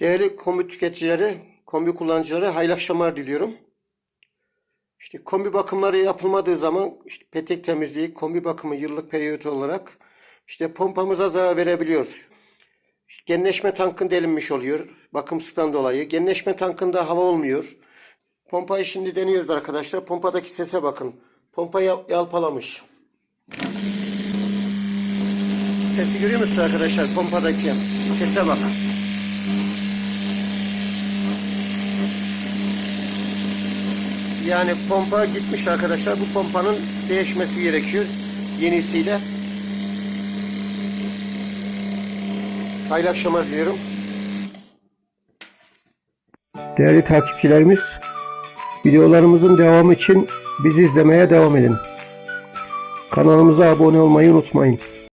Değerli kombi tüketicileri, kombi kullanıcıları hayırlı akşamlar diliyorum. İşte kombi bakımları yapılmadığı zaman işte petek temizliği, kombi bakımı yıllık periyot olarak işte pompamıza zarar verebiliyor. İşte genleşme tankın delinmiş oluyor bakımsızdan dolayı. Genleşme tankında hava olmuyor. Pompayı şimdi deniyoruz arkadaşlar. Pompadaki sese bakın. Pompa yal- yalpalamış. Sesi görüyor musunuz arkadaşlar? Pompadaki sese bakın. Yani pompa gitmiş arkadaşlar. Bu pompanın değişmesi gerekiyor. Yenisiyle. Hayırlı akşamlar diliyorum. Değerli takipçilerimiz, videolarımızın devamı için bizi izlemeye devam edin. Kanalımıza abone olmayı unutmayın.